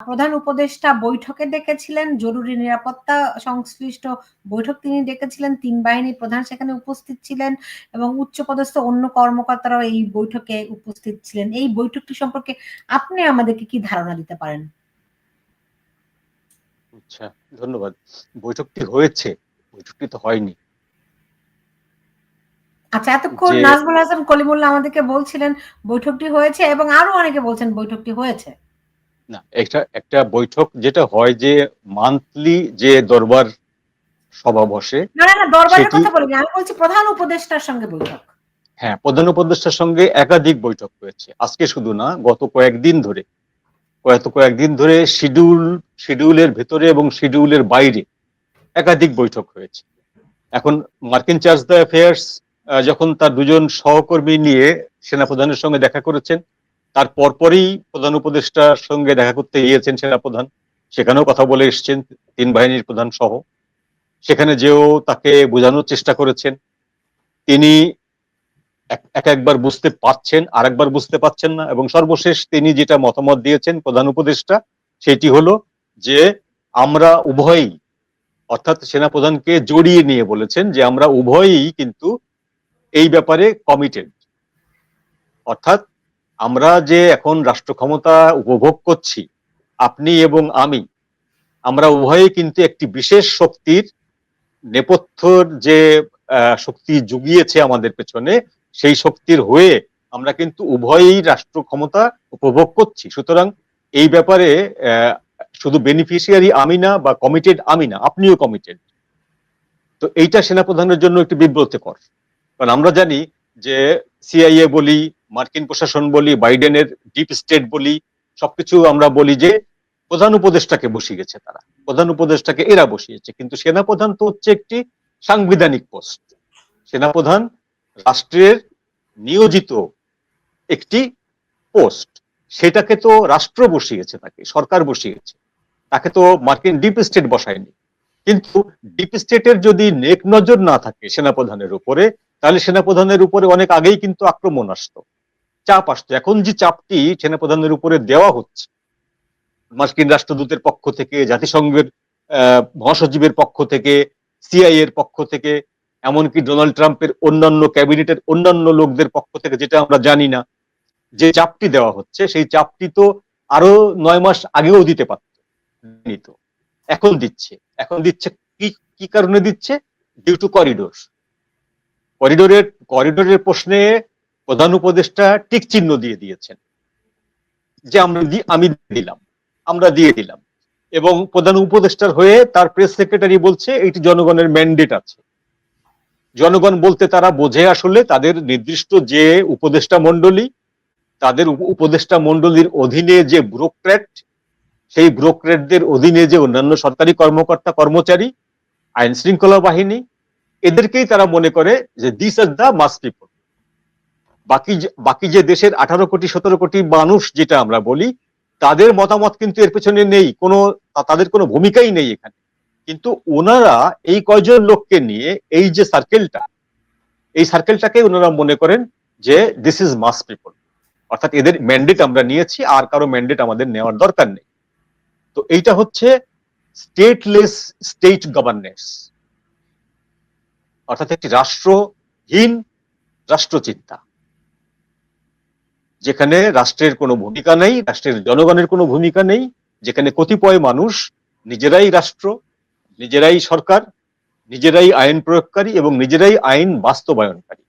প্রধান উপদেষ্টা বৈঠকে ডেকেছিলেন জরুরি নিরাপত্তা সংশ্লিষ্ট বৈঠক তিনি ডেকেছিলেন তিন বাহিনীর প্রধান সেখানে উপস্থিত ছিলেন এবং উচ্চপদস্থ অন্য কর্মকর্তারাও এই বৈঠকে উপস্থিত ছিলেন। এই বৈঠকটি সম্পর্কে আপনি আমাদেরকে কি ধারণা দিতে পারেন? আচ্ছা ধন্যবাদ। বৈঠকটি হয়েছে বৈঠকটি তো হয়নি। আচ্ছা এতক্ষণ নাজমুল হাসান কলিমুল্লাহ আমাদেরকে বলছিলেন বৈঠকটি হয়েছে এবং আরও অনেকে বলছেন বৈঠকটি হয়েছে। না। একটা একটা বৈঠক যেটা হয় যে মান্থলি যে দরবার সভা বসে না না না দরবারের কথা বলিনি। আমি বলছি প্রধান উপদেষ্টার সঙ্গে বৈঠক। হ্যাঁ প্রধান উপদেষ্টার সঙ্গে একাধিক বৈঠক হয়েছে। আজকে শুধু না গত কয়েকদিন ধরে গত কয়েকদিন ধরে শিডিউল শিডিউলের ভেতরে এবং শিডিউলের বাইরে একাধিক বৈঠক হয়েছে। এখন মার্কিন চার্জ দ্য অ্যাফেয়ার্স যখন তার দুজন সহকর্মী নিয়ে সেনাপ্রধানের সঙ্গে দেখা করেছেন তার পরপরই প্রধান উপদেষ্টার সঙ্গে দেখা করতে গিয়েছেন সেনাপ্রধান। সেখানেও কথা বলে এসছেন তিন বাহিনীর প্রধান সহ। সেখানে যেও তাকে বোঝানোর চেষ্টা করেছেন। তিনি এক- এক একবার বুঝতে পারছেন আর একবার বুঝতে পারছেন না এবং সর্বশেষ তিনি যেটা মতামত দিয়েছেন প্রধান উপদেষ্টা, সেটি হলো যে আমরা উভয়ই, অর্থাৎ সেনাপ্রধানকে জড়িয়ে নিয়ে বলেছেন যে আমরা উভয়ই কিন্তু এই ব্যাপারে কমিটেড অর্থাৎ আমরা যে এখন রাষ্ট্র ক্ষমতা উপভোগ করছি, আপনি এবং আমি, আমরা উভয়ই কিন্তু একটি বিশেষ শক্তির নেপথ্যর যে শক্তি জুগিয়েছে আমাদের পেছনে, সেই শক্তির হয়ে আমরা কিন্তু উভয়ই রাষ্ট্র ক্ষমতা উপভোগ করছি। সুতরাং এই ব্যাপারে শুধু বেনিফিশিয়ারি আমি না বা কমিটেড আমি না, আপনিও কমিটেড তো এইটা সেনাপ্রধানের জন্য একটু বিব্রতকর। কারণ আমরা জানি যে সিআইএ বলি মার্কিন প্রশাসন বলি, বাইডেনের ডিপ স্টেট বলি, সবকিছু আমরা বলি যে প্রধান উপদেষ্টাকে বসিয়ে গেছে তারা। প্রধান উপদেষ্টাকে এরা বসিয়েছে। কিন্তু সেনাপ্রধান তো হচ্ছে একটি সাংবিধানিক পোস্ট। সেনাপ্রধান রাষ্ট্রের নিয়োজিত একটি পোস্ট। সেটাকে তো রাষ্ট্র বসিয়েছে তাকে, সরকার বসিয়েছে। তাকে তো মার্কিন ডিপ স্টেট বসায়নি। কিন্তু ডিপ স্টেটের যদি নেক নজর না থাকে সেনাপ্রধানের উপরে, তাহলে সেনাপ্রধানের উপরে অনেক আগেই কিন্তু আক্রমণ আসতো। চাপ আসতো। এখন যে চাপটি সেনাপ্রধানের উপরে দেওয়া হচ্ছে, মার্কিন রাষ্ট্রদূতের পক্ষ থেকে, জাতিসংঘের মহাসচিবের পক্ষ থেকে সিআই এর পক্ষ থেকে, এমনকি ডোনাল্ড ট্রাম্পের অন্যান্য ক্যাবিনেটের অন্যান্য লোকদের পক্ষ থেকে, যেটা আমরা জানি না, যে চাপটি দেওয়া হচ্ছে, সেই চাপটি তো আরও নয় মাস আগেও দিতে পারত এখন দিচ্ছে। এখন দিচ্ছে কি কি কারণে দিচ্ছে? ডিউ টু করিডোর করিডোরের করিডোরের প্রশ্নে প্রধান উপদেষ্টা টিক চিহ্ন দিয়ে দিয়েছেন যে আমরা আমি দিলাম, আমরা দিয়ে দিলাম। এবং প্রধান উপদেষ্টার হয়ে তার প্রেস সেক্রেটারি বলছে এটি জনগণের ম্যান্ডেট আছে। জনগণ বলতে তারা বোঝে আসলে তাদের নির্দিষ্ট যে উপদেষ্টা মণ্ডলী, তাদের উপ- উপদেষ্টা মণ্ডলীর অধীনে যে ব্রোক্রেট সেই ব্রোক্রেটদের অধীনে যে অন্যান্য সরকারি কর্মকর্তা, কর্মচারী আইন শৃঙ্খলা বাহিনী, এদেরকেই তারা মনে করে যে this are the mass people বাকি বাকি যে দেশের আঠারো কোটি, সতেরো কোটি মানুষ যেটা আমরা বলি, তাদের মতামত কিন্তু এর পেছনে নেই, কোনো তাদের কোনো ভূমিকাই নেই এখানে। কিন্তু ওনারা এই কয়জন লোককে নিয়ে, এই যে সার্কেলটা এই সার্কেলটাকে ওনারা মনে করেন যে দিস ইজ মাস পিপল অর্থাৎ এদের ম্যান্ডেট আমরা নিয়েছি, আর কারও ম্যান্ডেট আমাদের নেওয়ার দরকার নেই। তো এইটা হচ্ছে স্টেটলেস স্টেট গভর্নেন্স অর্থাৎ একটি রাষ্ট্রহীন রাষ্ট্রচিন্তা। যেখানে রাষ্ট্রের কোনো ভূমিকা নেই, রাষ্ট্রের জনগণের কোনো ভূমিকা নেই, যেখানে কতিপয় মানুষ নিজেরাই রাষ্ট্র, নিজেরাই সরকার, নিজেরাই আইন প্রয়োগকারী এবং নিজেরাই আইন বাস্তবায়নকারী।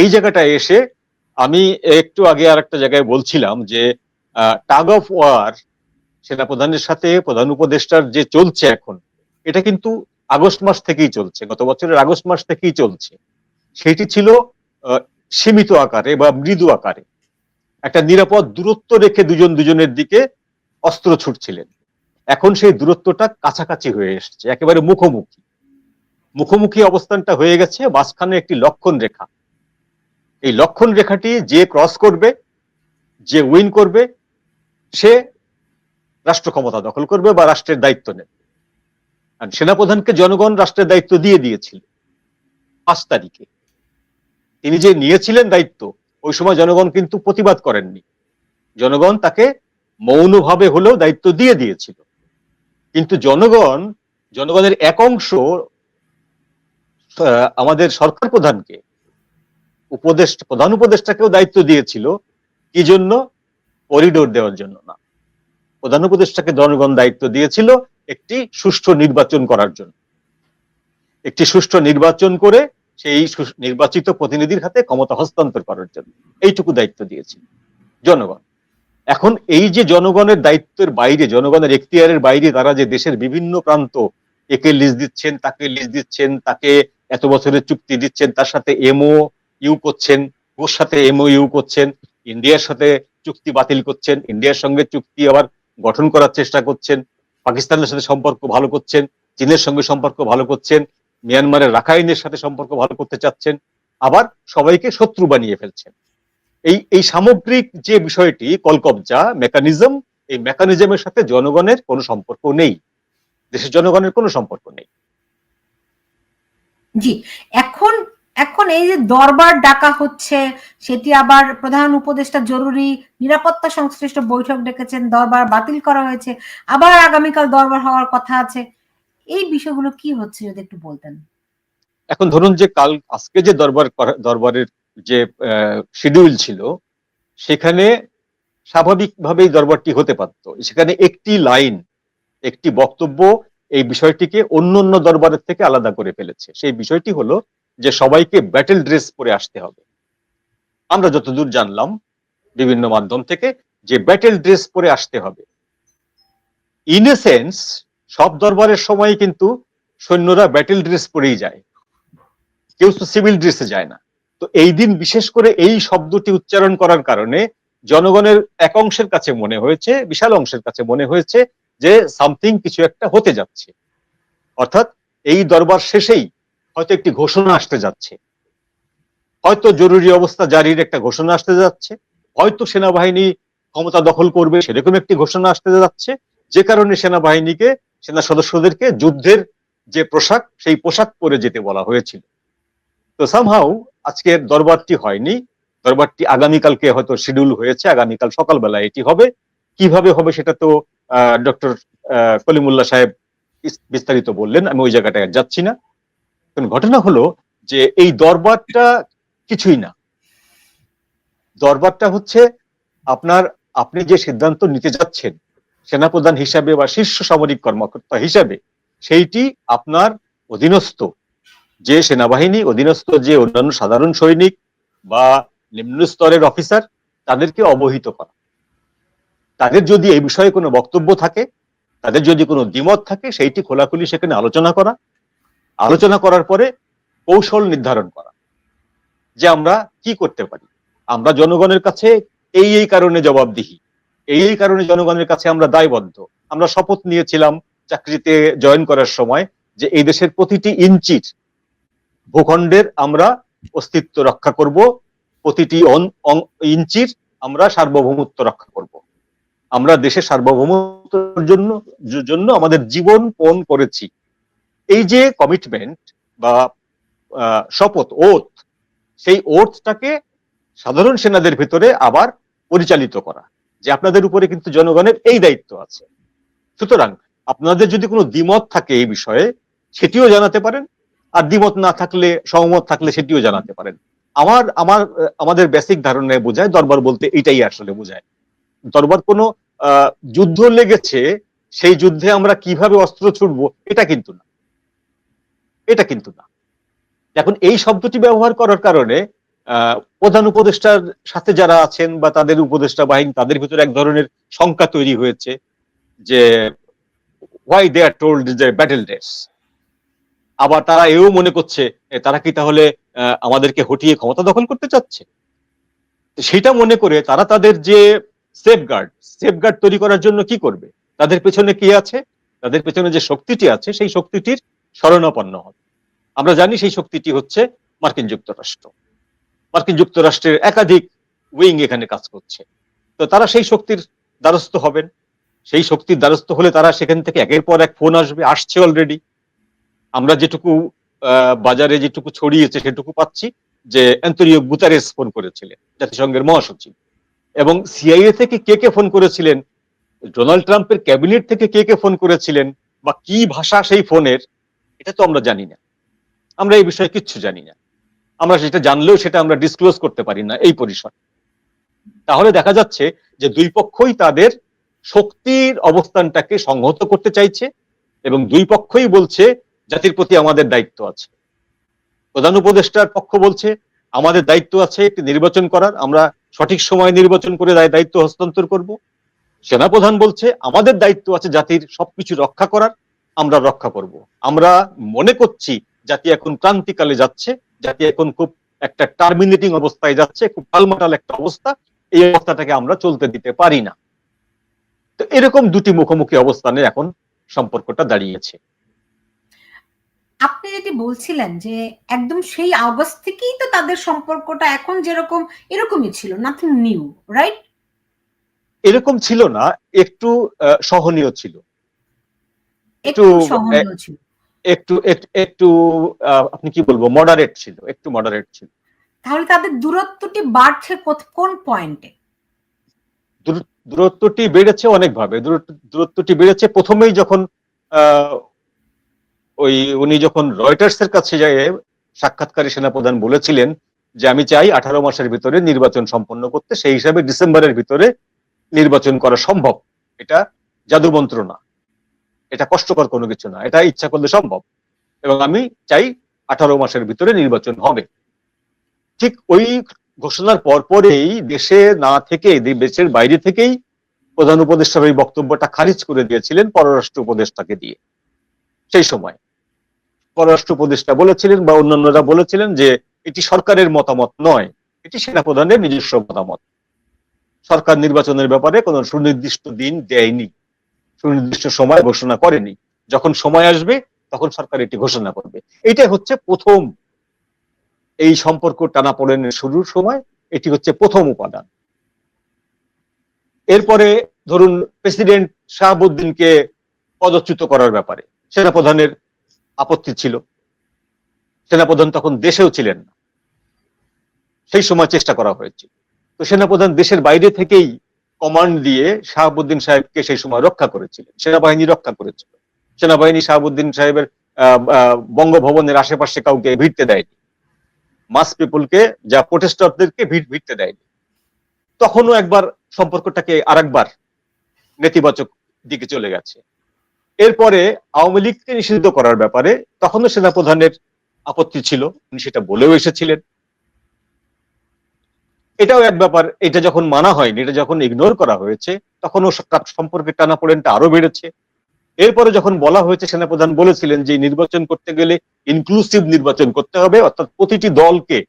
এই জায়গাটায় এসে আমি একটু আগে আর একটা জায়গায় বলছিলাম যে টাগ অফ ওয়ার সেনাপ্রধানের সাথে প্রধান উপদেষ্টার যে চলছে এখন, এটা কিন্তু আগস্ট মাস থেকেই চলছে, গত বছরের আগস্ট মাস থেকেই চলছে। সেটি ছিল সীমিত আকারে বা মৃদু আকারে। একটা নিরাপদ দূরত্ব রেখে দুজন দুজনের দিকে অস্ত্র ছুটছিলেন। এখন সেই দূরত্বটা কাছাকাছি হয়ে এসেছে, একেবারে মুখোমুখি। মুখোমুখি অবস্থানটা হয়ে গেছে মাঝখানে একটি লক্ষণ রেখা। এই লক্ষণ রেখাটি যে ক্রস করবে, যে উইন করবে, সে রাষ্ট্র ক্ষমতা দখল করবে বা রাষ্ট্রের দায়িত্ব নেবে। আর সেনাপ্রধানকে জনগণ রাষ্ট্রের দায়িত্ব দিয়ে দিয়েছিল। পাঁচ তারিখে। তিনি যে নিয়েছিলেন দায়িত্ব, ওই সময় জনগণ কিন্তু প্রতিবাদ করেননি। জনগণ তাকে মৌনভাবে হলেও দায়িত্ব দিয়ে দিয়েছিল। কিন্তু জনগণ, জনগণের এক অংশ আমাদের সরকার প্রধানকে, উপদেশ, প্রধান উপদেষ্টাকেও দায়িত্ব দিয়েছিল, কি জন্য? করিডোর দেওয়ার জন্য না। প্রধান উপদেষ্টাকে জনগণ দায়িত্ব দিয়েছিল একটি সুষ্ঠু নির্বাচন করার জন্য। একটি সুষ্ঠু নির্বাচন করে সেই নির্বাচিত প্রতিনিধির হাতে ক্ষমতা হস্তান্তর করার জন্য। এইটুকু দায়িত্ব দিয়েছিল জনগণ। এখন এই যে জনগণের দায়িত্বের বাইরে, জনগণের এখতিয়ারের বাইরে তারা যে দেশের বিভিন্ন প্রান্ত একে লিজ দিচ্ছেন, তাকে লিজ দিচ্ছেন, তাকে এত বছরের চুক্তি দিচ্ছেন, তার সাথে এমও ইউ করছেন, ওর সাথে এমও ইউ করছেন, ইন্ডিয়ার সাথে চুক্তি বাতিল করছেন, ইন্ডিয়ার সঙ্গে চুক্তি আবার গঠন করার চেষ্টা করছেন, পাকিস্তানের সাথে সম্পর্ক ভালো করছেন, চীনের সঙ্গে সম্পর্ক ভালো করছেন মিয়ানমারের রাখাইনের সাথে সম্পর্ক ভালো করতে চাচ্ছেন, আবার সবাইকে শত্রু বানিয়ে ফেলছেন। এই এই সামগ্রিক যে বিষয়টি, কলকবজা, মেকানিজম, এই মেকানিজমের সাথে জনগণের কোনো সম্পর্ক নেই। দেশের জনগণের কোনো সম্পর্ক নেই। জি, এখন এখন এই যে দরবার ডাকা হচ্ছে, সেটি আবার প্রধান উপদেষ্টা জরুরি, নিরাপত্তা সংশ্লিষ্ট বৈঠক ডেকেছেন, দরবার বাতিল করা হয়েছে, আবার আগামীকাল দরবার হওয়ার কথা আছে। এই বিষয়গুলো কি হচ্ছে যদি একটু বলতেন? এখন ধরুন যে কাল, আজকে যে দরবার দরবারের যে শিডিউল ছিল, সেখানে স্বাভাবিকভাবেই দরবারটি হতে পারত। সেখানে একটি লাইন, একটি বক্তব্য এই বিষয়টিকে অন্য অন্য দরবারের থেকে আলাদা করে ফেলেছে। সেই বিষয়টি হলো যে সবাইকে ব্যাটেল ড্রেস পরে আসতে হবে। আমরা যতদূর জানলাম, বিভিন্ন মাধ্যম থেকে যে ব্যাটেল ড্রেস পরে আসতে হবে। ইন এ সেন্স সব দরবারের সময় কিন্তু সৈন্যরা ব্যাটেল ড্রেস পরেই যায়। কেউ তো সিভিল ড্রেসে যায় না। তো এই দিন বিশেষ করে এই শব্দটি উচ্চারণ করার কারণে জনগণের এক অংশের কাছে মনে হয়েছে, বিশাল অংশের কাছে মনে হয়েছে যে সামথিং কিছু একটা হতে যাচ্ছে। অর্থাৎ এই দরবার শেষেই হয়তো একটি ঘোষণা আসতে যাচ্ছে। হয়তো জরুরি অবস্থা জারির একটা ঘোষণা আসতে যাচ্ছে। হয়তো সেনাবাহিনী ক্ষমতা দখল করবে, সেরকম একটি ঘোষণা আসতে যাচ্ছে। যে কারণে সেনাবাহিনীকে সেনা সদস্যদেরকে যুদ্ধের যে পোশাক, সেই পোশাক পরে যেতে বলা হয়েছিল। তো সামহাউ আজকের দরবারটি হয়নি। দরবারটি আগামীকালকে হয়তো শিডিউল হয়েছে। আগামীকাল সকালবেলা এটি হবে। কীভাবে হবে সেটা তো ডক্টর কলিমুল্লাহ সাহেব বিস্তারিত বললেন। আমি ওই জায়গাটায় যাচ্ছি না। ঘটনা হলো যে এই দরবারটা কিছুই না। দরবারটা হচ্ছে আপনার, আপনি যে সিদ্ধান্ত নিতে যাচ্ছেন সেনাপ্রধান হিসাবে বা শীর্ষ সামরিক কর্মকর্তা হিসাবে সেইটি আপনার অধীনস্থ। যে সেনাবাহিনী, অধীনস্থ যে অন্যান্য সাধারণ সৈনিক বা নিম্ন স্তরের অফিসার, তাদেরকে অবহিত করা। তাদের যদি এই বিষয়ে কোনো বক্তব্য থাকে, তাদের যদি কোনো দ্বিমত থাকে, সেইটি খোলাখুলি সেখানে আলোচনা করা। আলোচনা করার পরে কৌশল নির্ধারণ করা। যে আমরা কি করতে পারি? আমরা জনগণের কাছে এই এই কারণে জবাবদিহি। এই কারণে জনগণের কাছে আমরা দায়বদ্ধ। আমরা শপথ নিয়েছিলাম চাকরিতে জয়েন করার সময় যে এই দেশের প্রতিটি ইঞ্চির ভূখণ্ডের আমরা অস্তিত্ব রক্ষা করব, প্রতিটি ইঞ্চির আমরা সার্বভৌমত্ব রক্ষা করব। আমরা দেশের সার্বভৌমত্বের জন্য জন্য আমাদের জীবন পণ করেছি। এই যে কমিটমেন্ট বা শপথ ওথ সেই ওথটাকে সাধারণ সেনাদের ভিতরে আবার পরিচালিত করা। যে আপনাদের উপরে কিন্তু জনগণের এই দায়িত্ব আছে। সুতরাং আপনাদের যদি কোনো দ্বিমত থাকে এই বিষয়ে, সেটিও জানাতে পারেন। আর দ্বিমত না থাকলে, সহমত থাকলে সেটিও জানাতে পারেন। আমার আমার আমাদের বেসিক ধারণায় বোঝায়, দরবার বলতে এটাই আসলে বোঝায়। দরবার কোনো যুদ্ধ লেগেছে, সেই যুদ্ধে আমরা কীভাবে অস্ত্র ছুটবো এটা কিন্তু না। এটা কিন্তু না। এখন এই শব্দটি ব্যবহার করার কারণে প্রধান উপদেষ্টার সাথে যারা আছেন বা তাদের উপদেষ্টা বাহিনী, তাদের ভিতরে এক ধরনের শঙ্কা তৈরি হয়েছে যে ওয়াই দে আর টোল্ড যে ব্যাটেল ড্রেস আবার তারা এও মনে করছে তারা কি তাহলে আমাদেরকে হটিয়ে ক্ষমতা দখল করতে চাচ্ছে? সেটা মনে করে তারা তাদের যে সেফগার্ড সেফগার্ড তৈরি করার জন্য কি করবে? তাদের পেছনে কি আছে? তাদের পেছনে যে শক্তিটি আছে, সেই শক্তিটির শরণাপন্ন হবে। আমরা জানি সেই শক্তিটি হচ্ছে মার্কিন যুক্তরাষ্ট্র। মার্কিন যুক্তরাষ্ট্রের একাধিক উইং এখানে কাজ করছে। তো তারা সেই শক্তির দ্বারস্থ হবেন। সেই শক্তির দ্বারস্থ হলে তারা সেখান থেকে একের পর এক ফোন আসবে, আসছে অলরেডি আমরা যেটুকু বাজারে যেটুকু ছড়িয়েছে সেটুকু পাচ্ছি যে অ্যান্তনিও গুতারেস ফোন করেছিলেন, জাতিসংঘের মহাসচিব। এবং সিআইএ থেকে কে কে ফোন করেছিলেন, ডোনাল্ড ট্রাম্পের ক্যাবিনেট থেকে কে কে ফোন করেছিলেন, বা কি ভাষা সেই ফোনের, এটা তো আমরা জানি না। আমরা এই বিষয়ে কিচ্ছু জানি না। আমরা সেটা জানলেও সেটা আমরা ডিসক্লোজ করতে পারি না এই পরিসর তাহলে দেখা যাচ্ছে যে দুই পক্ষই তাদের শক্তির অবস্থানটাকে সংহত করতে চাইছে এবং দুই পক্ষই বলছে জাতির প্রতি আমাদের দায়িত্ব আছে। প্রধান উপদেষ্টার পক্ষ বলছে, আমাদের দায়িত্ব আছে একটি নির্বাচন করার, আমরা সঠিক সময় নির্বাচন করে দায়- দায়িত্ব হস্তান্তর করব। সেনাপ্রধান বলছে, আমাদের দায়িত্ব আছে জাতির সবকিছু রক্ষা করার, আমরা রক্ষা করব। আমরা মনে করছি জাতি এখন ক্রান্তিকালে যাচ্ছে জাতি এখন খুব একটা টার্মিনেটিং অবস্থায় যাচ্ছে খুব টালমাটাল একটা অবস্থা এই অবস্থাটাকে আমরা চলতে দিতে পারি না। তো এরকম দুটি মুখোমুখি অবস্থানে এখন সম্পর্কটা দাঁড়িয়েছে। আপনি যেটি বলছিলেন যে একদম সেই আগস্ট থেকেই তো তাদের সম্পর্কটা এখন যেরকম এরকমই ছিল নাথিং নিউ রাইট এরকম ছিল না একটু সহনীয় ছিল। একটু- সহনীয় ছিল। একটু একটু আপনি কি বলব মডারেট ছিল একটু মডারেট ছিল। তাহলে তাদের দূরত্বটি বাড়ছে কোন পয়েন্টে দূরত্বটি বেড়েছে অনেকভাবে। দূরত্ব- দূরত্বটি বেড়েছে প্রথমেই যখন আহ, ওই উনি যখন রয়টার্স এর কাছে যায় সাক্ষাৎকারী সেনাপ্রধান বলেছিলেন যে আমি চাই আঠারো মাসের ভিতরে নির্বাচন সম্পন্ন করতে সেই হিসাবে ডিসেম্বরের ভিতরে নির্বাচন করা সম্ভব। এটা জাদুমন্ত্র না। এটা কষ্টকর কোনো কিছু না, এটা ইচ্ছা করলে সম্ভব। এবং আমি চাই আঠারো মাসের ভিতরে নির্বাচন হবে। ঠিক ওই ঘোষণার পরপরেই দেশে না থেকে দেশের বাইরে থেকেই প্রধান উপদেষ্টার ওই বক্তব্যটা খারিজ করে দিয়েছিলেন পররাষ্ট্র উপদেষ্টাকে দিয়ে। সেই সময়। পররাষ্ট্র উপদেষ্টা বলেছিলেন বা অন্যান্যরা বলেছিলেন যে এটি সরকারের মতামত নয়, এটি সেনাপ্রধানের নিজস্ব মতামত। সরকার নির্বাচনের ব্যাপারে কোনো সুনির্দিষ্ট দিন দেয়নি। সুনির্দিষ্ট সময় ঘোষণা করেনি। যখন সময় আসবে, তখন সরকার এটি ঘোষণা করবে। এটা হচ্ছে প্রথম এই সম্পর্ক টানাপোড়েনের শুরুর সময়। এটি হচ্ছে প্রথম উপাদান। এরপরে ধরুন প্রেসিডেন্ট শাহাবুদ্দিনকে পদচ্যুত করার ব্যাপারে। সেনাপ্রধানের আপত্তি ছিল। সেনাপ্রধান তখন দেশেও ছিলেন না। সেই সময় চেষ্টা করা হয়েছিল। তো সেনাপ্রধান দেশের বাইরে থেকেই কমান্ড দিয়ে শাহাবুদ্দিন সাহেবকে সেই সময় রক্ষা করেছিলেন, সেনাবাহিনী রক্ষা করেছিল। সেনাবাহিনী শাহাবুদ্দিন সাহেবের বঙ্গভবনের আশেপাশে কাউকে ভিড়তে দেয়নি। মাস পিপুলকে, যা প্রোটেস্টরদেরকে ভিড়, ভিড়তে দেয়নি। তখনও একবার সম্পর্কটাকে আরেকবার নেতিবাচক দিকে চলে গেছে। এরপরে আওয়ামী লীগকে নিষিদ্ধ করার ব্যাপারে তখনও সেনাপ্রধানের আপত্তি ছিল, উনি সেটা বলেও এসেছিলেন। এটাও এক ব্যাপার, এটা যখন মানা হয়নি, এটা যখন ইগনোর করা হয়েছে তখনও স- সম্পর্কের টানাপোড়েনটা আরও বেড়েছে। এরপরে যখন বলা হয়েছে, সেনাপ্রধান বলেছিলেন যে নির্বাচন করতে গেলে ইনক্লুসিভ নির্বাচন করতে হবে, অর্থাৎ প্রতিটি দলকে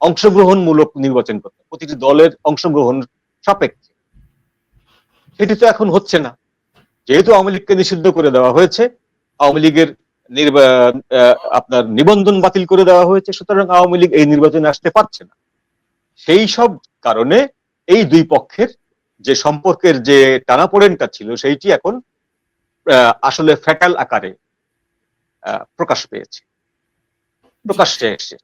অংশগ্রহণমূলক নির্বাচন করতে প্রতিটি দলের অংশগ্রহণ সাপেক্ষে। সেটি তো এখন হচ্ছে না। যেহেতু আওয়ামী লীগকে নিষিদ্ধ করে দেওয়া হয়েছে, আওয়ামী লীগের আপনার নিবন্ধন বাতিল করে দেওয়া হয়েছে, সুতরাং আওয়ামী লীগ এই নির্বাচনে আসতে পারছে না। সেই সব কারণে এই দুই পক্ষের যে সম্পর্কের যে টানাপোড়েনটা ছিল, সেইটি এখন আসলে ফ্যাটাল আকারে প্রকাশ পেয়েছে। প্রকাশ্যে এসে